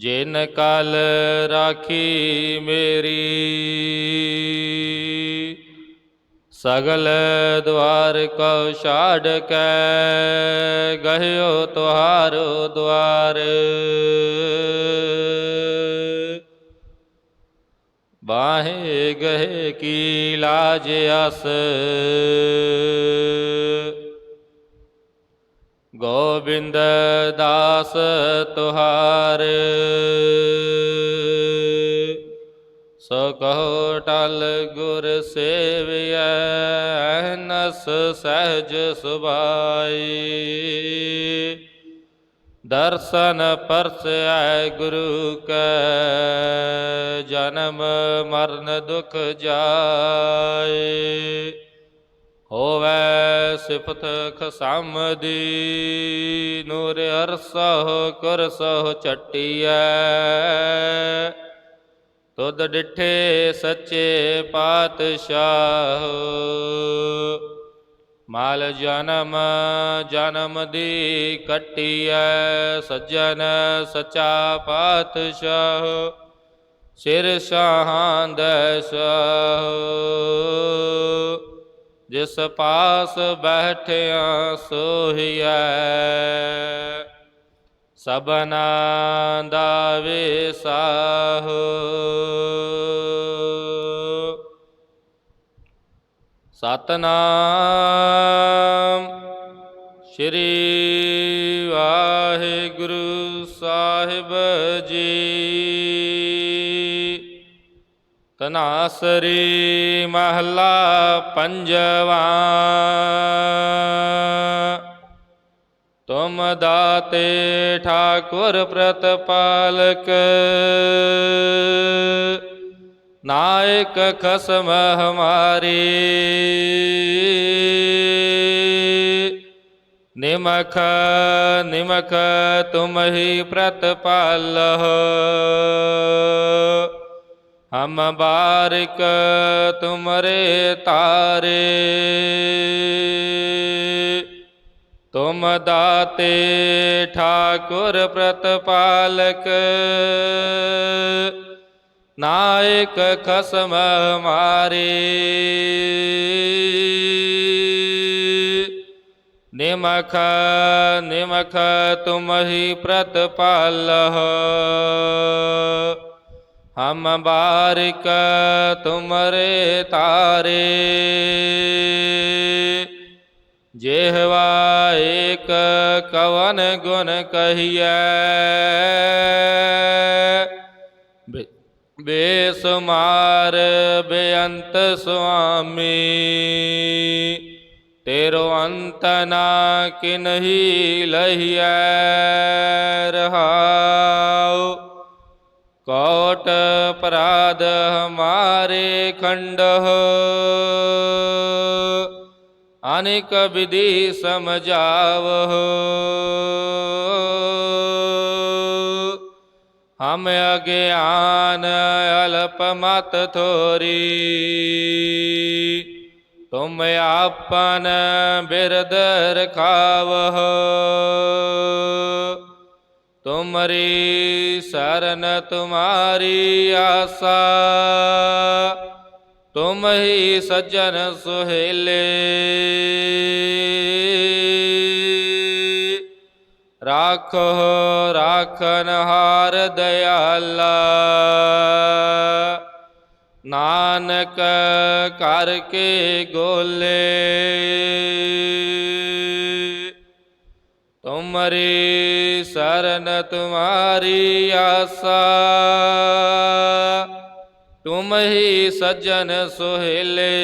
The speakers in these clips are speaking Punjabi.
ਜਿਨ ਕਲ ਰਾਖੀ ਮੇਰੀ, ਸਗਲ ਦਵਾਰ ਕਉ ਛਾੜ ਕੇ, ਗਹਿਓ ਤੁਹਾਰੋ ਦਵਾਰ। ਬਾਹੇ ਗਏ ਕੀ ਲਾਜ ਅਸ ਗੋਬਿੰਦ ਦਾਸ ਤੁਹਾਰ। ਸੋ ਕਹੋ ਟਲ ਗੁਰ ਸੇਵਿਐ, ਨਸ ਸਹਿਜ ਸੁਭਾਈ। ਦਰਸ਼ਨ ਪਰਸੈ ਗੁਰੂ ਕੈ, ਜਨਮ ਮਰਨ ਦੁਖ ਜਾਏ। ਹੋਵੇ ਸਿਫਤ ਖਸਮ ਦੀ ਨੂਰ ਅਰਸਹੁ ਕੁਰਸਹੁ ਚਟਿਐ ਤੁਧ ਡਿਠੇ ਸੱਚੇ ਪਾਤਸ਼ਾਹ, ਮਾਲ ਜਨਮ ਜਨਮ ਦੀ ਕਟਿਐ, ਸੱਜਣ ਸਚਾ ਪਾਤਸ਼ਾਹ, ਸਿਰ ਸ਼ਾਹਾਂ ਸ਼ਾਹ। ਜਿਸ ਪਾਸ ਬੈਠਿਆ ਸੋਹੀਐ। ਸਭਨਾ ਦਾ ਵਿਸਾਹ। ਸਤਨਾਮ ਸ਼੍ਰੀ ਵਾਹਿਗੁਰੂ ਸਾਹਿਬ ਜੀ। ਤਨਾਸਰੀ ਮਹਲਾ ਪੰਜਵਾ। ਤੁਮ ਦਾਤੇ ਠਾਕੁਰ ਪ੍ਰਤਪਾਲਕ, ਨਾਇਕ ਖਸਮ ਹਮਾਰੀ, ਨਿਮਖ ਨਿਮਖ ਤੁਮ ਹੀ ਪ੍ਰਤਪਾਲਹ। ਹਮ ਬਾਰਿਕ ਤੁਮਰੇ ਤਾਰੇ, ਤੁਮ ਦਾਤੇ ਠਾਕੁਰ ਪ੍ਰਤਪਾਲਕ, ਨਾਇਕ ਖਸਮ ਮਾਰੇ। ਨਿਮਖ ਨਿਮਖ ਤੁਮ ਹੀ ਪ੍ਰਤਪਾਲਹ ਹਮ ਬਾਰਿਕ ਤੁਮਰੇ ਤਾਰੇ ਜਿਹਵਾ ਏਕ ਕਵਨ ਗੁਣ ਕਹੀਐ। ਬੇ- ਬੇਸੁਮਾਰ ਬੇਅੰਤ ਸੁਆਮੀ, ਤੇਰੋ ਅੰਤ ਨਾ ਕਿਨਹੀ ਲਹੀਐ ਰਹਾਉ। ਕੋਟ ਪਰਾਧ ਹਮਾਰੇ ਖੰਡਹ। ਅਨੇਕ ਵਿਧੀ ਸਮਝਾਵਹ। ਹਮ ਅਗਿਆਨ ਅਲਪ ਮਤ ਥੋਰੀ। ਤੁਮ ਆਪਨ ਬਿਰਦ ਰਖਾਵਹ। ਤੁਮਰੀ ਸਰਨ ਤੁਮਾਰੀ ਆਸਾ। ਤੁਮ ਹੀ ਸੱਜਣ ਸੁਹੇਲੇ। ਰਾਖੋ, ਰਾਖਨ ਹਾਰ ਦਇਆਲਾ ਨਾਨਕ ਕਰਕੇ ਗੋਲੇ। ਤੁਮਰੀ ਸਰਨ ਤੁਮਾਰੀ ਆਸਾ। ਤੁਮ ਹੀ ਸੱਜਣ ਸੁਹੇਲੇ।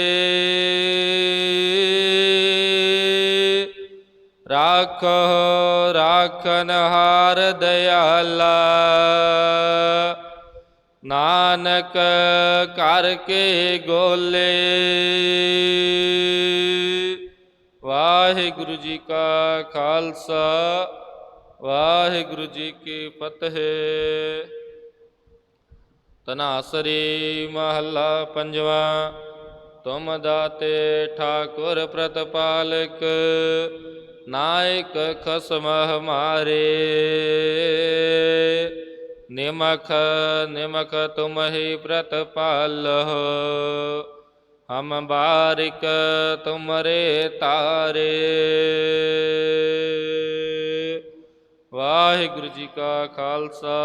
ਰਾਖੋ, ਰਾਖਨ ਹਾਰ ਦਇਆਲਾ ਨਾਨਕ ਕਰਕੇ ਗੋਲੇ। ਵਾਹਿਗੁਰੂ ਜੀ ਕਾ ਖਾਲਸਾ, ਵਾਹਿਗੁਰੂ ਜੀ ਕੀ ਫਤਿਹ। ਤਨਾਸਰੀ ਮਹੱਲਾ ਪੰਜਵਾ, ਤੁਮ ਦਾਤੇ ਠਾਕੁਰ ਪ੍ਰਤਪਾਲਕ, ਨਾਇਕ ਖਸਮ ਹਮਾਰੇ ਨਿਮਖ ਨਿਮਖ ਤੁਮ ਹੀ ਪ੍ਰਤਪਾਲਹੁ। ਹਮ ਬਾਰਿਕ ਤੁਮਰੇ ਤਾਰੇ। ਵਾਹਿਗੁਰੂ ਜੀ ਕਾ ਖਾਲਸਾ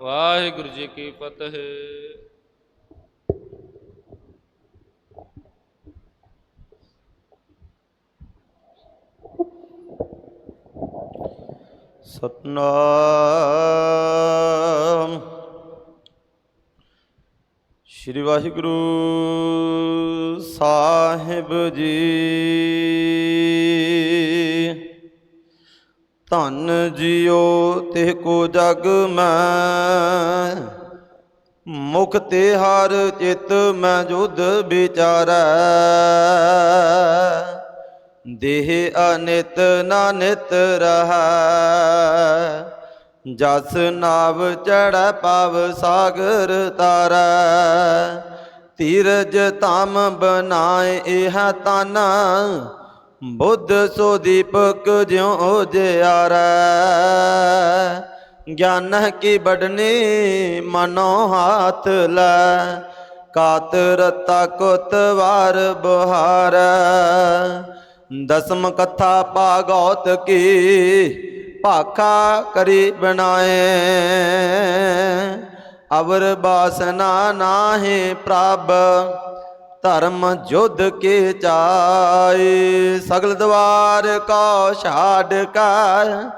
ਵਾਹਿਗੁਰੂ ਜੀ ਕੀ ਫਤਿਹ। ਸਤਨਾਮ ਸ੍ਰੀ ਵਾਹਿਗੁਰੂ ਸਾਹਿਬ ਜੀ। ਧੰਨ ਜਿਉ ਤੇ ਕੋ ਜਗ ਮੈਂ, ਮੁਖ ਤੇ ਹਰ ਚਿਤ ਮੈਂ ਜੁਧ ਵਿਚਾਰੈ। ਦੇਹ ਅਨਿਤ ਨਾ ਨਿਤ ਰਹਾ। ਜਸ ਨਾਵ ਚੜੈ ਪਵ ਸਾਗਰ ਤਾਰੈ। ਧੀਰਜ ਧਮ ਬਨਾਏ ਇਹ ਤਨ ਬੁੱਧ ਸੋ ਦੀਪਕ ਜਿਉ ਜਿਆਰੈ। ਗਿਆਨ ਕੀ ਬੜਨੀ ਮਨੋ ਹਾਥ ਲੈ, ਕਾਤ ਰਤਾ ਕੁਤ ਬੁਹਾਰ। ਦਸਮ ਕਥਾ ਭਾਗਵਤ ਕੀ ਭਾਖਾ ਕਰੀ ਬਣਾਏ। ਅਵਰ ਬਾਸਨਾ ਨਾਹੀ ਪ੍ਰਭ, ਧਰਮ ਜੁਧ ਕੇ ਚਾਏ ਸਗਲ ਦਵਾਰ ਕੋ ਛਾੜ ਕਰ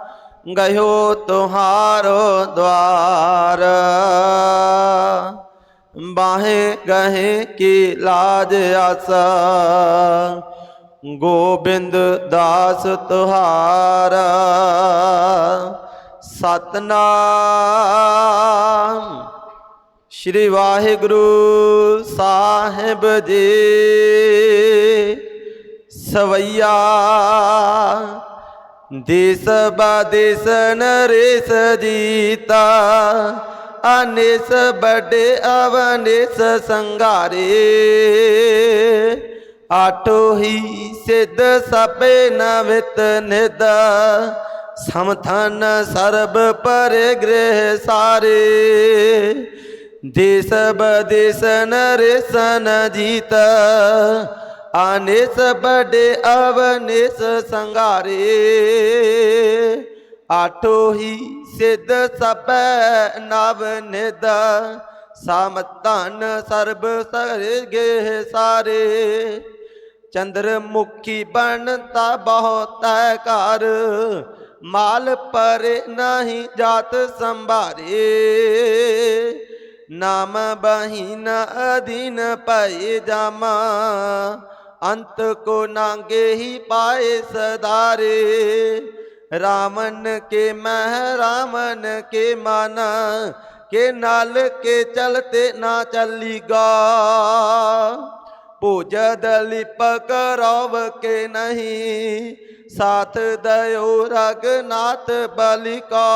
ਗਇਓ ਤੁਹਾਰੋ ਦਵਾਰ। ਬਾਹੇ ਗਹੇ ਕੀ ਲਾਜ ਆਸਾ। ਗੋਬਿੰਦ ਦਾਸ ਤੁਹਾਰਾ, ਸਤਨਾਮ। ਸ਼੍ਰੀ ਵਾਹਿਗੁਰੂ ਸਾਹਿਬ ਜੀ, ਸਵਈਆ। ਦੇਸ ਬਾਦੇਸ ਨਰੇਸ ਜੀਤਾ, ਅਨੇਸ ਬੜੇ ਅਵਨੇਸ ਸੰਘਾਰੇ। ਆਟੋ ਹੀ ਸਿੱਧ ਸਪੇ ਨਵਿਤ ਨਿਦ ਸਮਥਨ ਸਰਬ ਪਰੇ ਗ੍ਰਹਿ ਸਾਰੇ। ਦੇਸ ਬਦੇਸ ਨਰੇਸਨ ਜੀਤ। ਆਨੇਸ ਬੜੇ ਅਵਨੇਸ ਸੰਗਾਰੇ ਆਟੋ ਹੀ ਸਿੱਧ ਸਪੈ ਨਵ ਨਿਦ ਸਮਤਨ ਸਰਬ ਸਰਗੇ ਸਾਰੇ। ਚੰਦਰ ਮੁਖੀ ਬਣਤਾ ਬਹੁਤ ਘਰ। ਮਾਲ ਪਰ ਨਹੀਂ ਜਾਤ ਸੰਭਾਰੇ। ਨਾਮ ਬਹੀਨ ਅਧੀਨ ਪਏ ਜਾਮਾ। ਅੰਤ ਕੋ ਨਾਂਗੇ ਹੀ ਪਾਏ ਸਦਾਰੇ। ਰਾਮਨ ਕੇ ਮਹਿ ਰਾਮਨ ਕੇ ਮਨ। ਕੇ ਨਾਲ ਕੇ ਚਲਤੇ ਨਾ ਚੱਲੀਗਾ ਭੋਜਦ ਲਿਪਕ ਰਵ ਕੇ ਨਹੀਂ, ਸਾਥ ਦਇਓ ਰਗਨਾਥ ਬਲਿਕਾ।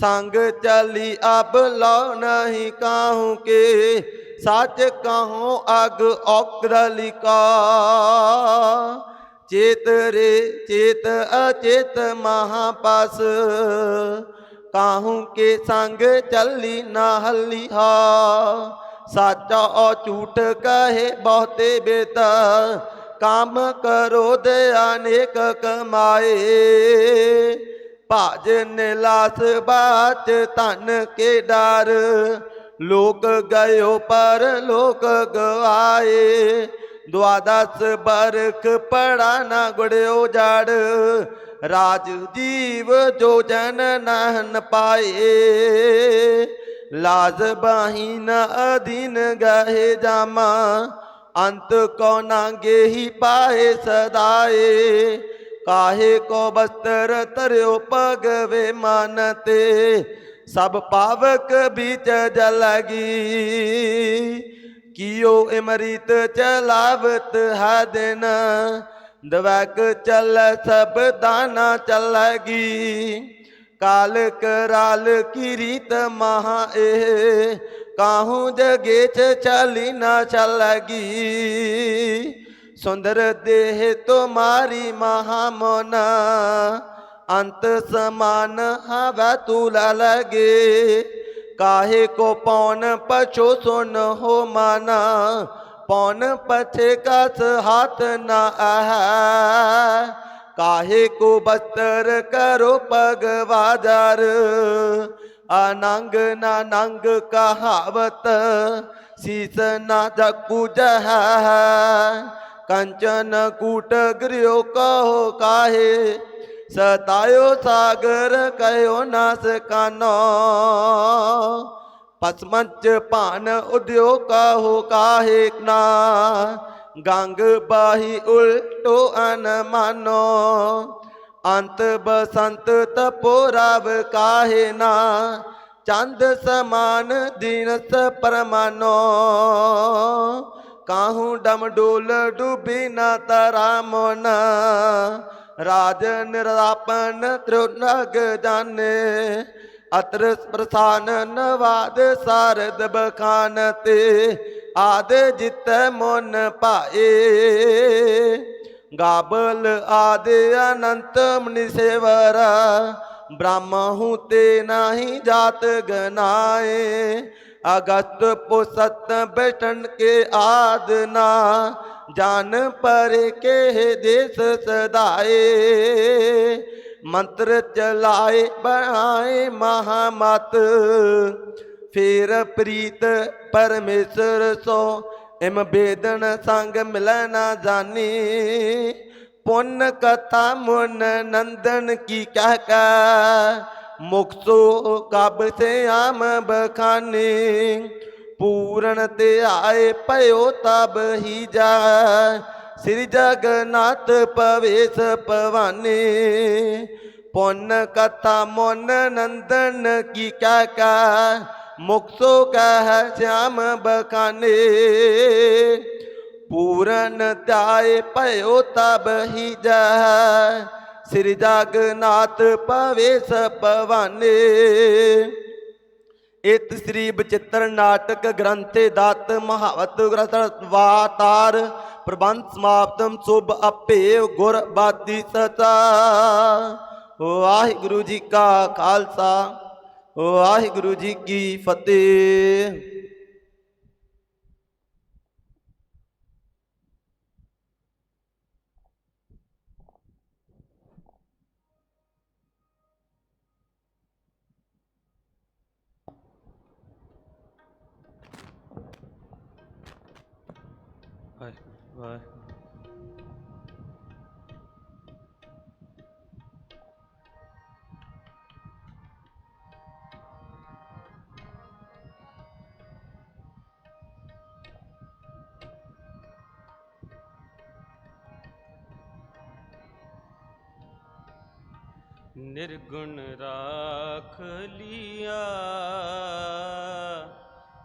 ਸੰਗ ਚਲੀ ਅਬ ਲੋ ਨਹੀਂ ਕਾਹੂ ਕੇ, ਸੱਚ ਕਹੂੰ ਅਗ ਔਕਰ ਚੇਤ ਰੇ ਚੇਤ ਅਚੇਤ ਮਹਾਪਸ, ਕਾਹੂ ਕੇ ਸੰਗ ਚੱਲੀ ਨਾ ਹਲੀਹਾ। ਸਾਚਾ ਔ ਝੂਠ ਕਹੇ ਬਹੁਤੇ ਬੇਤ ਕੰਮ ਕਰੋ ਦੇ ਅਨੇਕ ਕਮਾਏ ਭਾਜ ਨਿਲਾਸ ਬਾਚ ਤਨ ਕੇ ਡਰ ਲੋਕ ਗਇਓ ਪਰ ਲੋਕ ਗਵਾਏ ਦੁਆਦਸ ਬਰਖ ਪੜਾ ਨਾ ਗੁੜਿਓ ਜੜ ਰਾਜ ਜੀਵ ਜੋ ਜਨ ਨਹਨ ਪਾਏ ਲਾਜ ਬਾਹੀਨ ਅਧੀਨ ਗਏ ਜਾਮਾ ਅੰਤ ਕੋ ਨਾਂਗੇ ਹੀ ਪਾਏ ਸਦਾਏ ਕਾਹੇ ਕੋ ਬਸਤਰ ਧਰਿਓ ਪਗਵੇ ਮਨ ਤੇ ਸਭ ਪਾਵਕ ਵਿੱਚ ਜਲਗੀ ਕੀਓ ਇਮਰੀਤ ਚਲਾਵਤ ਹੈ ਦਿਨ ਦਵੈਕ ਚੱਲ ਸਭ ਦਾਨਾ ਚੱਲਗੀ ਕਾਲ ਕਰਾਲ ਕੀ ਰੀਤ ਮਹਾ ਇਹ ਕਾਹੂ ਜਗੇ ਚ ਚਲੀ ਨਾ ਚੱਲਗੀ ਸੁੰਦਰ ਦੇਹ ਤੁਮਾਰੀ ਮਹਾ ਮੋਨ। ਅੰਤ ਸਮਾਨ ਹਵੈ ਤੁਲ ਲਗੇ ਕਾਹੇ ਕੋ ਪੌਨ ਪਛੋ ਸੁਨ ਹੋ ਮਾਨਾ। ਪੌਨ ਪਛੇ ਕਸ ਹਾਥ ਨਾ ਆਹ। ਕਾਹੇ ਕੋ ਬਸਤਰ ਕਰੋ ਪਗਵਾਦਰ ਅਨੰਗ ਨਾ ਨੰਗ ਕਹਾਵਤ, ਸੀਸ ਨਾ ਜਕੂ ਜਹ। ਕੰਚਨ ਕੂਟ ਗ੍ਰਿਓ ਕਹੋ ਕਾਹੇ? ਸਤਾਇਓ ਸਾਗਰ ਕਯੋ ਨਾਸ ਕਾਨੋ। ਪਸਮੰਚ ਭਾਨ ਉਦਿਓ ਕਹੋ ਕਾਹੇ ਨਾ। ਗੰਗ ਬਾਹੀ ਉਲਟੋ ਅਨਮਾਨੋ ਅੰਤ ਬਸੰਤ ਤਪੋ ਰਵ ਕਾਹੇ ਨਾ। ਚੰਦ ਸਮਾਨ ਦੀਨਸ ਪਰਮਾਨੋ। ਕਾਹੂ ਡਮਡੋਲ ਡੁਬੀ ਨਾ ਤਰਾ ਮੋਨ ਰਾਜ ਨਿਰਾਪਨ ਤ੍ਰਿਨਗ ਜਾਣੇ ਅਤਰ ਪ੍ਰਸਾਨ ਨਵਾਦ ਸਾਰਦ ਬਖਾਨ ਤੇ। ਆਦ ਜਿਤ ਮਨ ਪਾਏ ਗਾਬਲ ਆਦ ਅਨੰਤ ਮਨਿ ਸੇਵਰ ਬ੍ਰਹਮਹੁ ਤੇ ਨਾਹੀ ਜਾਤ ਗਨਾਏ। ਅਗਸਤ ਪੁਸਤ ਬੈਠਣ ਕੇ ਆਦਨਾ ਜਾਨ ਪਰ ਕੇ ਦੇਸ ਸਦਾਏ। ਮੰਤਰ ਚਲਾਏ, ਬਣਾਏ ਮਹਾਮਤ ਫੇਰ ਪ੍ਰੀਤ ਪਰਮੇਸ਼ਰ ਸੋ ਇਮ ਬੇਦਨ ਸੰਗ ਮਿਲੈ ਨਾ ਜਾਣੀ ਪੁੰਨ ਕਥਾ ਮੁਨ ਨੰਦਨ ਕੀ ਕਹਿ ਕੈ ਮੁਕਤੋ ਕਬ ਸੇ ਆਮ ਬਖਾਨੀ ਪੂਰਨ ਤੇ ਆਏ ਭਇਓ ਤਬ ਹੀ ਜਾ ਸ੍ਰੀ ਜਗਨਾਥ ਪਵੇਸ਼ ਪਵਾਨੀ ਪੁੰਨ ਕਥਾ ਮੁਨ ਨੰਦਨ ਕੀ ਕਹਿ ਕੈ ਮੁਕਤੋ ਕਹਿ ਸ਼ਾਮ ਬਖਾਨੇ, ਪੂਰਨ ਧਿਆਏ ਭਇਓ ਤਬ ਹੀ ਜਾ। ਸ੍ਰੀ ਜਗਨਾਥ ਪਵੇਸ਼ ਪਵਾਨੇ ਇਤ ਸ੍ਰੀ ਬਚਿੱਤਰ ਨਾਟਕ ਗ੍ਰੰਥੇ ਦਤ ਮਹਾਵਤ ਗ੍ਰੰਥ ਵਾਤਾਰ, ਪ੍ਰਬੰਧ ਸਮਾਪਤਮ ਸੁਭ ਆਪੇ ਗੁਰ ਬਾਤੀ ਸਤਾ। ਵਾਹਿਗੁਰੂ ਜੀ ਕਾ ਖਾਲਸਾ। ਵਾਹਿਗੁਰੂ ਜੀ ਕੀ ਫਤਿਹ। ਨਿਰਗੁਣ ਰਾਖ ਲਿਆ।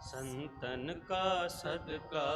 ਸੰਤਨ ਕਾ ਸਦਕਾ।